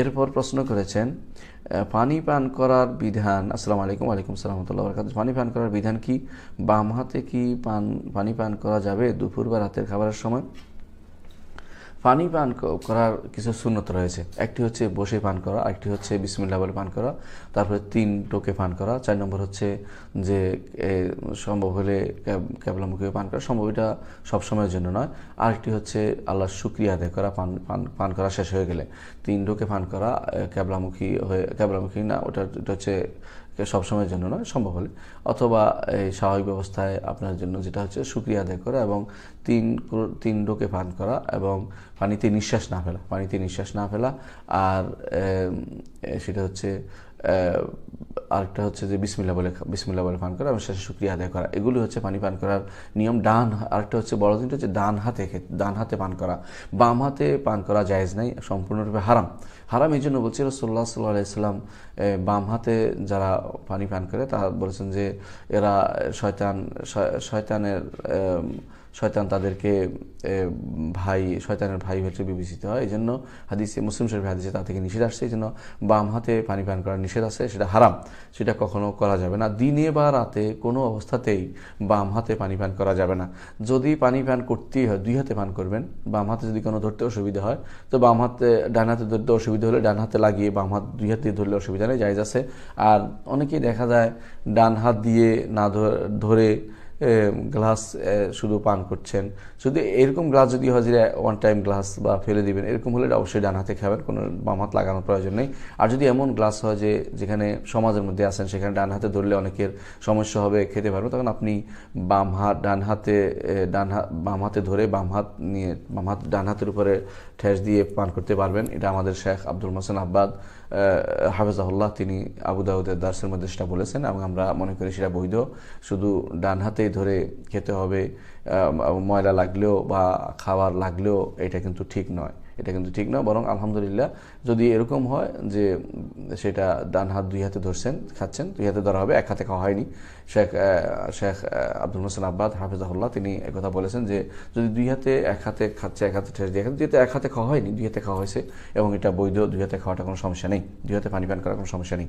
এরপর প্রশ্ন করেছেন পানি পান করার বিধান, আসসালামু আলাইকুম আলাইকুম সালামতুল্লাহ বরকাত পানি পান করার বিধান কি? বাম হাতে কি পান, পানি পান করা যাবে দুপুর বা রাতের খাবারের সময়? পানি পান করার কিছু শূন্যত রয়েছে। একটি হচ্ছে বসে পান করা একটি হচ্ছে বিসমিল্লা বলে পান করা, তারপরে তিন টোকে পান করা, চার নম্বর হচ্ছে যে সম্ভব হলে ক্যাব- ক্যাবলামুখী পান করা, সম্ভব এটা সবসময়ের জন্য নয়। আরেকটি হচ্ছে আল্লাহর শুক্রিয়া আদায় করা, পান পান পান করা শেষ হয়ে গেলে। তিন টোকে পান করা ক্যাবলামুখী হয়ে, ক্যাবলামুখী না ওটা হচ্ছে সবসময়ের জন্য নয়, সম্ভব হলে। অথবা এই স্বাভাবিক ব্যবস্থায় আপনার জন্য যেটা হচ্ছে সুক্রিয়া আদায় করা এবং তিন তিন ডোকে পান করা এবং পানিতে নিঃশ্বাস না ফেলা, পানিতে নিঃশ্বাস না ফেলা। আর সেটা হচ্ছে আরেকটা হচ্ছে যে বিসমিল্লা বলে বিসমিল্লা বলে পান করা এবং শেষে শুক্রিয়া আদায় করা। এগুলি হচ্ছে পানি পান করার নিয়ম। ডান আরেকটা হচ্ছে বড় দিনটা হচ্ছে ডান হাতে ডান হাতে পান করা। বাম হাতে পান করা জায়েজ নাই, সম্পূর্ণরূপে হারাম। হারাম এই জন্য বলছি রসোল্লা সাল্লাহ আলাইসাল্লাম বাম হাতে যারা পানি পান করে, তারা বলেছেন যে এরা শয়তান, শয়- শয়তানের শয়তান তাদেরকে ভাই, শয়তানের ভাই হচ্ছে বিবেচিত হয়। এই জন্য হাদিসে, মুসলিম শরীফ হাদিসে তা থেকে নিষেধ আসছে। এই জন্য বাম হাতে পানি পান করার নিষেধ আছে, সেটা হারাম। সেটা কখনো করা যাবে না। দিনে বা রাতে কোনো অবস্থাতেই বাম হাতে পানি পান করা যাবে না। যদি পানি পান করতেই হয়, দুই হাতে পান করবেন। বাম হাতে যদি কোনো ধরতে অসুবিধা হয়, তো বাম হাতে, ডান হাতে ধরতে অসুবিধা হলে ডান হাতে লাগিয়ে বাম হাত, দুই হাত দিয়ে ধরলে অসুবিধা নেই, জায়জ আছে। আর অনেকেই দেখা যায়, ডান হাত দিয়ে না ধরে গ্লাস শুধু পান করছেন। যদি এরকম গ্লাস যদি হয় যে ওয়ান টাইম গ্লাস বা ফেলে দিবেন, এরকম হলে অবশ্যই ডান হাতে খাবেন, কোনো বাম হাত লাগানোর প্রয়োজন নেই। আর যদি এমন গ্লাস হয় যে, যেখানে সমাজের মধ্যে আছেন, সেখানে ডান হাতে ধরলে অনেকের সমস্যা হবে, খেতে পারবে তখন আপনি বাম হাত, ডান হাতে ডান হাত, বাম হাতে ধরে বাম হাত নিয়ে, বাম হাত, ডান হাতের উপরে ঠেস দিয়ে পান করতে পারবেন। এটা আমাদের শেখ আব্দুল মোহসেন আব্বাদ হাফেজাহুল্লাহ, তিনি আবু দাউদের দার্সের মধ্যে সেটা বলেছেন এবং আমরা মনে করি সেটা বৈধ। শুধু ডান হাতেই ধরে খেতে হবে ময়লা লাগলেও বা খাবার লাগলেও এটা কিন্তু ঠিক নয়। এটা কিন্তু ঠিক নয়, বরং আলহামদুলিল্লাহ যদি এরকম হয় যে সেটা ডান হাত দুই হাতে ধরছেন, খাচ্ছেন, দুই হাতে ধরা হবে, এক হাতে খাওয়া হয়নি। শেখ শেখ আব্দুল হোসেন আব্বাদ হাফিজাহুল্লাহ তিনি একথা বলেছেন যে যদি দুই হাতে এক হাতে খাচ্ছে, এক হাতে ঠেস দিয়ে দুই এক হাতে খাওয়া হয়নি, দুই হাতে খাওয়া হয়েছে এবং এটা বৈধ, দুই হাতে খাওয়াটা কোনো সমস্যা নেই, দুই হাতে পানি পান করার কোনো সমস্যা নেই।